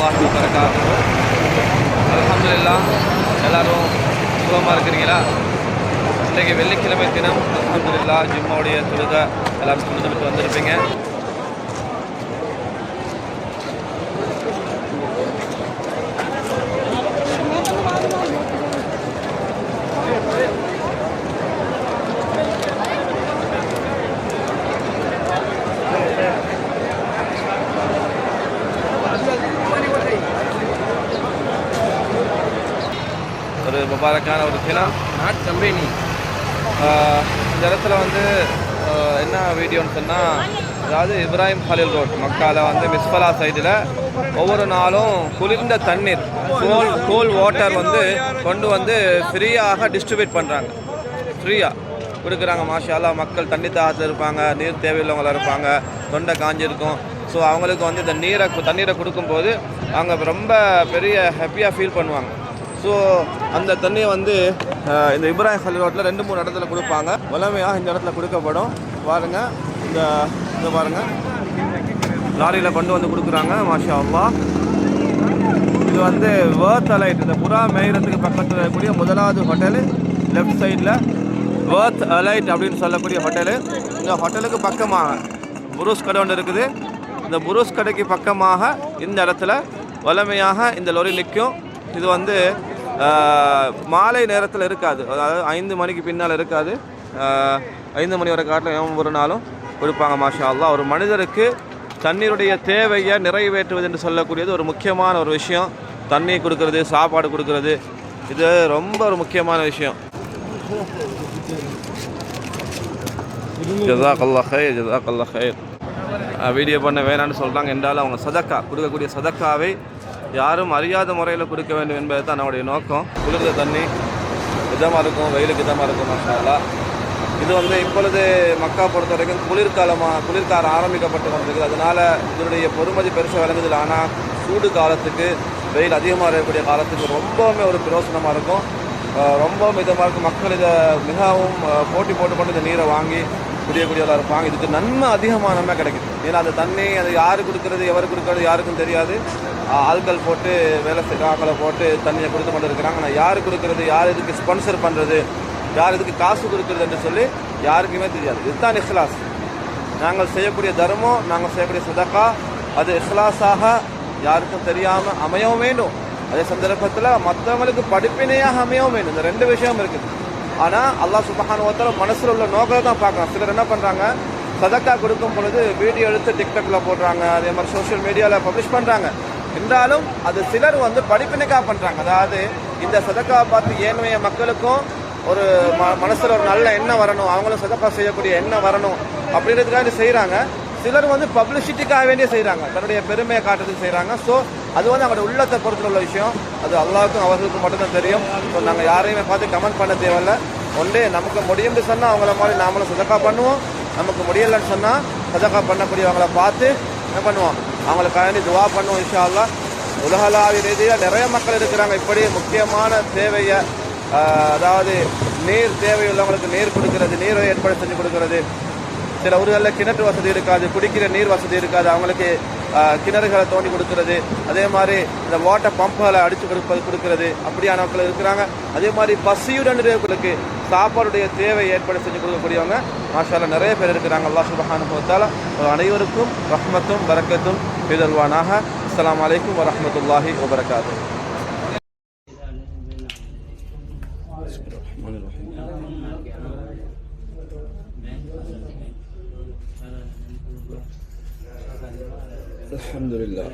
வரமத்துல்லாஹி வரகாத்து அல்ஹம்துலில்லா எல்லோரும் சுகமாக இருக்கிறீங்களா? இன்றைக்கு வெள்ளிக்கிழமை தினம் அலமதுல்லா ஜிம்மாவுடைய தொழுக எல்லாரும் தொழுதுட்டு வந்திருப்பீங்க. ஒரு முபாரக்கான ஒரு தினம். Not company. இந்த இடத்துல வந்து என்ன வீடியோன்னு சொன்னால் அதாவது இப்ராஹிம் ஹலில் ரோட் மக்கால வந்து மிஸ்பலா சைடில் ஒவ்வொரு நாளும் குளிர்ந்த தண்ணீர் கோல் கோல் வாட்டர் வந்து கொண்டு வந்து ஃப்ரீயாக டிஸ்ட்ரிபியூட் பண்ணுறாங்க ஃப்ரீயாக கொடுக்குறாங்க மாஷா அல்லாஹ் மக்கள் தண்ணி தாகத்தில் இருப்பாங்க நீர் தேவையுள்ளவங்களா இருப்பாங்க தொண்டை காஞ்சிருக்கும் ஸோ அவங்களுக்கு வந்து இந்த நீரை தண்ணீரை கொடுக்கும்போது அவங்க ரொம்ப பெரிய ஹாப்பியாக ஃபீல் பண்ணுவாங்க. ஸோ அந்த தண்ணியை வந்து இந்த இப்ராஹிம் ஹலி ரோட்டில் ரெண்டு மூணு இடத்துல கொடுப்பாங்க. வளமையாக இந்த இடத்துல கொடுக்கப்படும். பாருங்கள் இந்த இந்த பாருங்கள் லாரியில் கொண்டு வந்து கொடுக்குறாங்க மாஷா அல்லாஹ் இது வந்து வேர்த் அலைட் இந்த புறா மேயிறதுக்கு பக்கத்தில் இருக்கக்கூடிய முதலாவது ஹோட்டலு லெஃப்ட் சைடில் வேர்த் அலைட் அப்படின்னு சொல்லக்கூடிய ஹோட்டலு இந்த ஹோட்டலுக்கு பக்கமாக புருஸ் கடை ஒன்று இருக்குது. இந்த புருஸ் கடைக்கு பக்கமாக இந்த இடத்துல வளமையாக இந்த லொரி நிற்கும். இது வந்து மாலை நேரத்தில் இருக்காது. அதாவது ஐந்து மணிக்கு பின்னால் இருக்காது. ஐந்து மணி வரை காட்டில் ஒரு நாளும் கொடுப்பாங்க மாஷா அல்லாஹ் ஒரு மனிதருக்கு தண்ணீருடைய தேவையை நிறைவேற்றுவது என்று சொல்லக்கூடியது ஒரு முக்கியமான ஒரு விஷயம். தண்ணி கொடுக்கறது சாப்பாடு கொடுக்கறது. இது ரொம்ப ஒரு முக்கியமான விஷயம். ஜசாக் அல்லா ஹைர் ஜசாக் வீடியோ பண்ண வேணாம்னு சொல்கிறாங்க என்றாலும் அவங்க சதக்கா கொடுக்கக்கூடிய சதக்காவை யாரும் அறியாத முறையில் கொடுக்க வேண்டும் என்பது தான் நம்முடைய நோக்கம். குளிர்ந்த தண்ணி இதமாக இருக்கும் வெயிலுக்கு இதமாக இருக்கும் மசாலா இது வந்து இப்பொழுது மக்கா பொறுத்த வரைக்கும் குளிர்காலமாக குளிர்காலம் ஆரம்பிக்கப்பட்டு கொண்டிருக்குது. அதனால இதனுடைய பொறுமதி பெருசாக விளங்குதில்லை. ஆனால் சூடு காலத்துக்கு வெயில் அதிகமாக இருக்கக்கூடிய காலத்துக்கு ரொம்பவுமே ஒரு பிரயோசனமாக இருக்கும். ரொம்பவும் இதமாக இருக்கும். மக்கள் இதை மிகவும் போட்டி போட்டுக்கொண்டு இந்த நீரை வாங்கி குடியக்கூடியதாக இருப்பாங்க. இதுக்கு நன்மை அதிகமாக நன்மை கிடைக்குது. ஏன்னா அந்த தண்ணி அது யார் கொடுக்கறது எவர் கொடுக்கறது யாருக்கும் தெரியாது. ஆட்கள் போட்டு வேலை செய்கிறாங்களை போட்டு தண்ணியை கொடுத்து கொண்டு இருக்கிறாங்க ஆனால் யார் கொடுக்கறது யார் இதுக்கு ஸ்பான்சர் பண்ணுறது யார் இதுக்கு காசு கொடுக்கறது என்று சொல்லி யாருக்குமே தெரியாது. இதுதான் இஹ்லாஸ். நாங்கள் செய்யக்கூடிய தர்மம் நாங்கள் செய்யக்கூடிய சதக்கா அது இஹ்லாஸாக யாருக்கும் தெரியாமல் அமையவும் வேண்டும். அதே சந்தர்ப்பத்தில் மற்றவங்களுக்கு படிப்பினையாக அமையவும் வேண்டும். இந்த ரெண்டு விஷயம் இருக்குது. ஆனால் அல்லாஹ் சுபஹான் ஒருத்தர மனசில் உள்ள நோக்கத்தை தான் பார்க்கலாம் சிலர் என்ன பண்ணுறாங்க சதக்கா கொடுக்கும் பொழுது வீடியோ எடுத்து டிக்டாக்ல போடுறாங்க அதே மாதிரி சோஷியல் மீடியாவில் பப்ளிஷ் பண்ணுறாங்க என்றாலும் அது சிலர் வந்து படிப்பினைக்காக பண்ணுறாங்க அதாவது இந்த சதக்கா பார்த்து ஏழ்மைய மக்களுக்கும் ஒரு ம மனசில் ஒரு நல்ல எண்ணம் வரணும் அவங்களும் சதக்கா செய்யக்கூடிய எண்ணம் வரணும் அப்படின்றதுக்காக செய்கிறாங்க சிலர் வந்து பப்ளிசிட்டிக்காக வேண்டிய செய்கிறாங்க தன்னுடைய பெருமையை காட்டுறதுக்கு செய்கிறாங்க ஸோ அது வந்து அவங்களோட உள்ளத்தை பொறுத்து உள்ள விஷயம். அது அல்லாவுக்கும் அவர்களுக்கும் மட்டும்தான் தெரியும். ஸோ நாங்கள் யாரையுமே பார்த்து கமெண்ட் பண்ண தேவையில்ல. ஒன்றே நமக்கு முடியும்னு சொன்னால் அவங்கள மாதிரி நாமளும் சதக்கா பண்ணுவோம். நமக்கு முடியலைன்னு சொன்னால் சதக்கா பண்ணக்கூடியவங்கள பார்த்து என்ன பண்ணுவோம்? அவங்களுக்கு வேண்டி துவா பண்ணுவோம் இன்ஷா அல்லாஹ் உலகளாவிய ரீதியில் நிறைய மக்கள் இருக்கிறாங்க. இப்படி முக்கியமான தேவையை அதாவது நீர் தேவையுள்ளவங்களுக்கு நீர் கொடுக்கறது நீரை ஏற்பாடு செஞ்சு கொடுக்கறது. சில ஊர்களில் கிணற்று வசதி இருக்காது குடிக்கிற நீர் வசதி இருக்காது. அவங்களுக்கு கிணறுகளை தோண்டி கொடுக்கிறது. அதே மாதிரி இந்த வாட்டர் பம்புகளை அடித்து கொடுப்பது கொடுக்கிறது. அப்படியானவர்கள் இருக்கிறாங்க. அதே மாதிரி பசியுடன் இருக்கிறவங்களுக்கு சாப்பாடுடைய தேவை ஏற்பாடு செஞ்சு கொடுக்கக்கூடியவங்க மாஷால நிறைய பேர் இருக்கிறாங்க. அல்லா சுபஹானுபவத்தால் அனைவருக்கும் ரஹ்மத்தும் வரக்கத்தும் அனைவருக்கும் ரஹ்மத்தும் பரக்கத்தும் வரமத்துல்லாஹி வபரகாத்து. Thank you. الحمد لله.